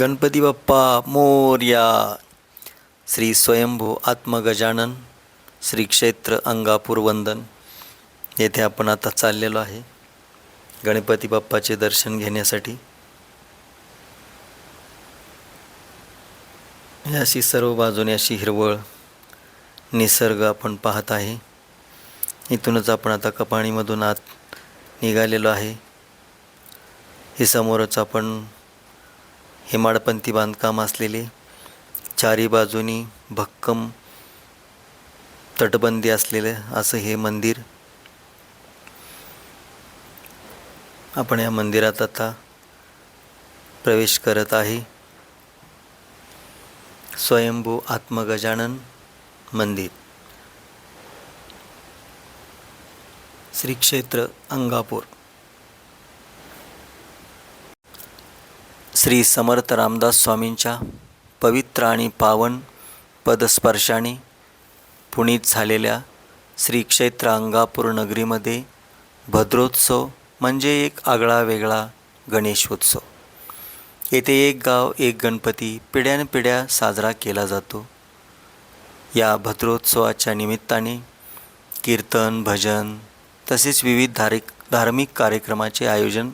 गणपती बाप्पा मोर्या श्री स्वयंभू आत्मगजानन श्री क्षेत्र अंगापूर वंदन. येथे आपण आता चाललेलो आहे गणपती बाप्पाचे दर्शन घेण्यासाठी. अशी सर्व बाजूने अशी हिरवळ निसर्ग आपण पाहत आहे. इथूनच आपण आता कपाणीमधून आत निघालेलो आहे. हे समोरच आपण हेमाडपंथी बांधकाम असलेले चारी बाजूनी भक्कम तटबंदी असलेले असं हे मंदिर. आपण या मंदिरात आता प्रवेश करत आहे. स्वयंभू आत्मगजानन मंदिर. श्री क्षेत्र अंगापूर. श्री समर्थ रामदास स्वामींच्या पवित्र आणि पावन पदस्पर्शाने पुणीत झालेल्या श्री क्षेत्र अंगापूर नगरीमध्ये भद्रोत्सव म्हणजे एक आगळा वेगळा गणेशोत्सव. येथे एक गाव एक गणपती पिढ्यानपिढ्या साजरा केला जातो. या भद्रोत्सवाच्या निमित्ताने कीर्तन भजन तसेच विविध धारिक धार्मिक कार्यक्रमाचे आयोजन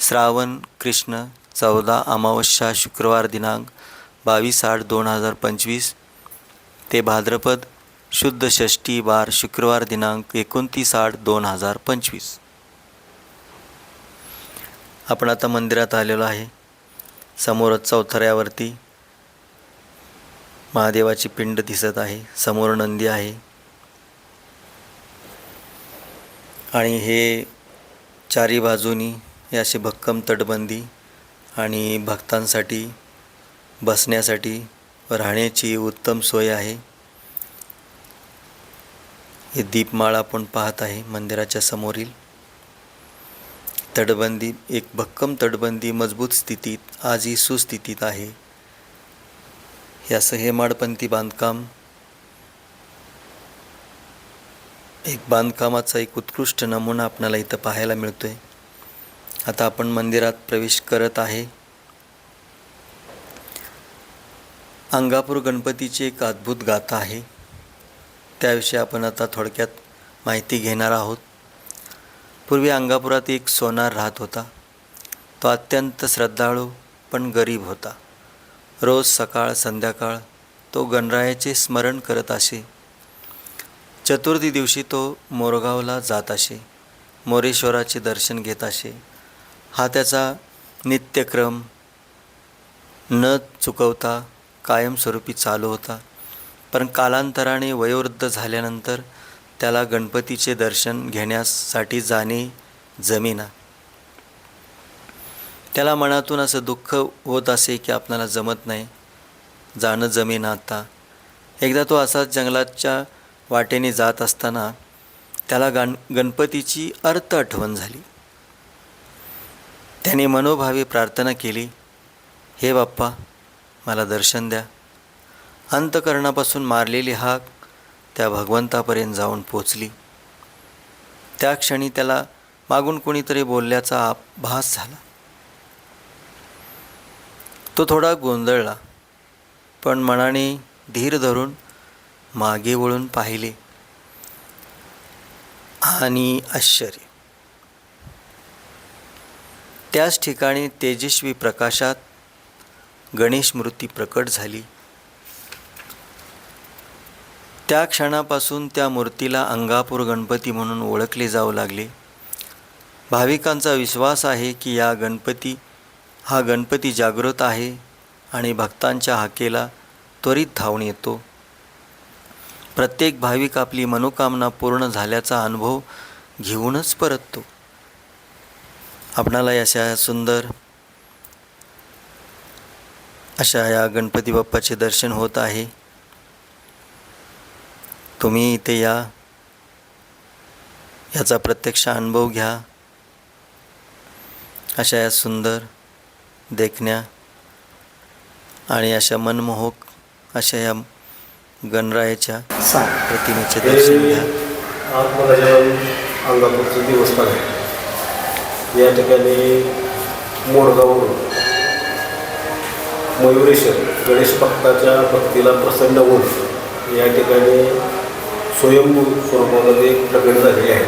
श्रावण कृष्ण चौदा अमावस्या शुक्रवार दिनांक बावीस आठ दोन हजार पंचवीस. ते भाद्रपद शुद्ध षष्टी बार शुक्रवार दिनांक एकोणतीस आठ दोन हजार पंचवीस. आपण आता मंदिरात आलेलो आहे. समोरच चौथऱ्यावरती महादेवाची पिंड दिसत आहे. समोर नंदी आहे. आणि हे चारी बाजूनी हे असे भक्कम तटबंदी आणि भक्तांसाठी बसण्यासाठी राहण्याची उत्तम सोय आहे. हे दीपमाळ आपण पाहत आहे मंदिराच्या समोरील. तटबंदी एक भक्कम तटबंदी मजबूत स्थितीत आजही सुस्थितीत आहे. हे असं हेमाडपंथी बांधकाम एक बांधकामाचा एक उत्कृष्ट नमुना आपल्याला इथं पाहायला मिळतो आहे आता आपण मंदिरात प्रवेश करत आहे. अंगापूर गणपतीची एक अद्भुत गाथा आहे. त्याविषयी आपण आता थोडक्यात माहिती घेणार आहोत. पूर्वी अंगापुरात एक सोनार राहत होता. तो अत्यंत श्रद्धाळू पण गरीब होता. रोज सकाळ संध्याकाळ तो गणरायाचे स्मरण करत असे. चतुर्थी दिवशी तो मोरगावला जात असे. मोरेश्वराचे दर्शन घेत असे. हा त्याचा नित्यक्रम न चुकवता कायमस्वरूपी चालू होता. पण कालांतराने वयोवृद्ध झाल्यानंतर त्याला गणपतीचे दर्शन घेण्यासाठी जाणे जमेना. त्याला मनातून असं दुःख होत असे की आपणाला जमत नाही. जाणं जमेना आता. एकदा तो असाच जंगलाच्या वाटेने जात असताना त्याला गण गणपतीची अर्थ आठवण झाली. त्याने मनोभावी प्रार्थना केली हे बाप्पा मला दर्शन द्या. अंतकरणापासून मारलेली हाक त्या भगवंतापर्यंत जाऊन पोचली. त्या क्षणी त्याला मागून कोणीतरी बोलल्याचा भास झाला. तो थोडा गोंधळला पण मनाने धीर धरून मागे वळून पाहिले. आणि आश्चर्य. त्याच ठिकाणी तेजस्वी प्रकाशात गणेश मूर्ती प्रकट झाली. त्या क्षणापासून त्या मूर्तीला अंगापूर गणपती म्हणून ओळखले जाऊ लागले. भाविकांचा विश्वास आहे की या गणपती हा गणपती जागृत आहे आणि भक्तांच्या हाकेला त्वरित धावून येतो. प्रत्येक भाविक आपली मनोकामना पूर्ण झाल्याचा अनुभव घेऊनच परततो. आपणाला अशा सुंदर अशा या गणपती बाप्पाचे दर्शन होत आहे. तुम्ही इथे या. याचा प्रत्यक्ष अनुभव घ्या. अशा या सुंदर देखण्या आणि अशा मनमोहक अशा या गणरायाच्या प्रतिमेचे दर्शन घ्या. अंगापूरचं देवस्थान आहे. या ठिकाणी मोडगावरून मयुरेश्वर गणेश भक्ताच्या भक्तीला प्रसन्न होऊन या ठिकाणी स्वयंभू स्वरूपामध्ये प्रगट झालेले आहे.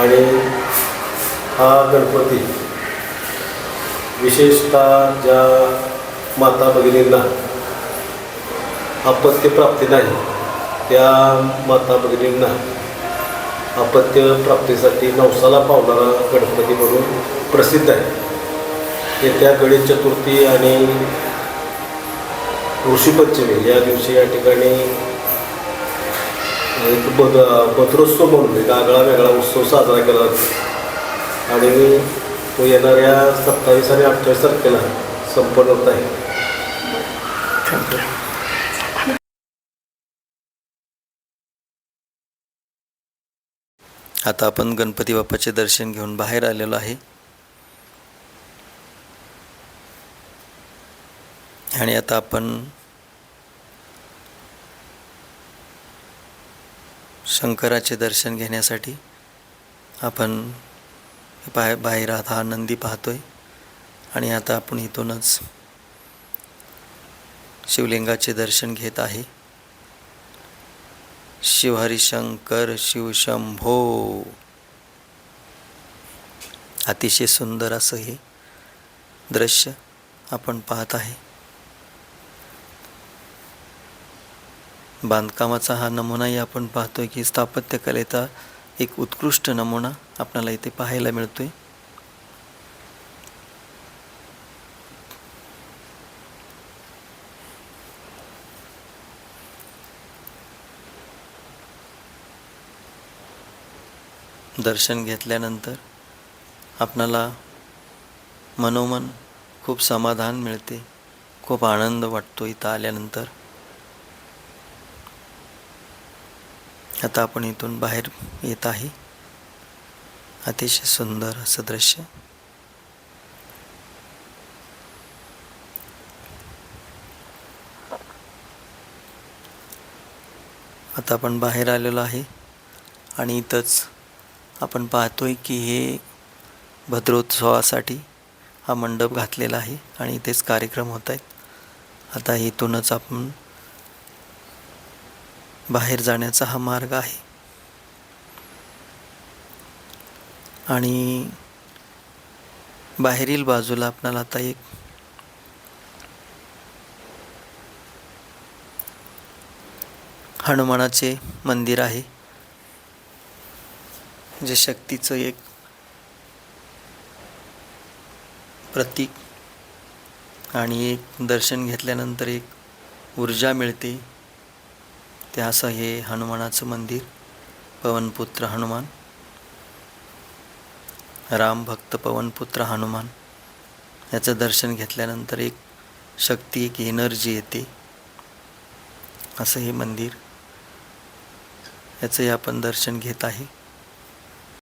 आणि हा गणपती विशेषतः ज्या माता भगिनींना अपत्य प्राप्ती नाही त्या माता भगिनींना अपत्य प्राप्तीसाठी नवसाला पावणारा गणपती म्हणून प्रसिद्ध आहे. येत्या गणेश चतुर्थी आणि ऋषीपंचमी या दिवशी या ठिकाणी एक बद भद्रोत्सव म्हणून एक आगळा वेगळा उत्सव साजरा केला जातो. आणि तो येणाऱ्या सत्तावीस आणि अठ्ठावीस तारखेला संपन्न होत आहे. आता आपण गणपती बाप्पाचे दर्शन घेऊन बाहेर आलेलो आहे. आणि आता आपण शंकराचे दर्शन घेण्यासाठी आपण बाहेर बाहेर आता हा नंदी पाहतोय. आणि आता आपण इथूनच शिवलिंगाचे दर्शन घेत आहे. शिवहरिशंकर शिवशंभो. अतिशय सुंदर असं हे दृश्य आपण पाहत आहे. बांधकामाचा हा नमुनाही आपण पाहतोय की स्थापत्यकलेचा एक उत्कृष्ट नमुना आपल्याला इथे पाहायला मिळतोय. दर्शन घेतल्यानंतर आपणाला मनोमन खूप समाधान मिळते खूप आनंद वाटतो इथं आल्यानंतर. आता आपण इथून बाहेर येत आहे. अतिशय सुंदर असं दृश्य. आता आपण बाहेर आलेलो आहे आणि इथंच आपण पाहतोय की हे भद्रोत्सवासाठी हा मंडप घातलेला आहे आणि इथेच कार्यक्रम होत आहेत. आता इथूनच आपण बाहेर जाण्याचा हा मार्ग आहे. आणि बाहेरील बाजूला आपणाला आता एक हनुमानाचे मंदिर आहे. जे शक्तीचं एक प्रतीक आणि एक दर्शन घेतल्यानंतर एक ऊर्जा मिळते. ते असं हे हनुमानाचं मंदिर पवनपुत्र हनुमान. रामभक्त पवनपुत्र हनुमान. याचं दर्शन घेतल्यानंतर एक शक्ती एक एनर्जी येते. असं हे मंदिर याचंही आपण दर्शन घेत आहे.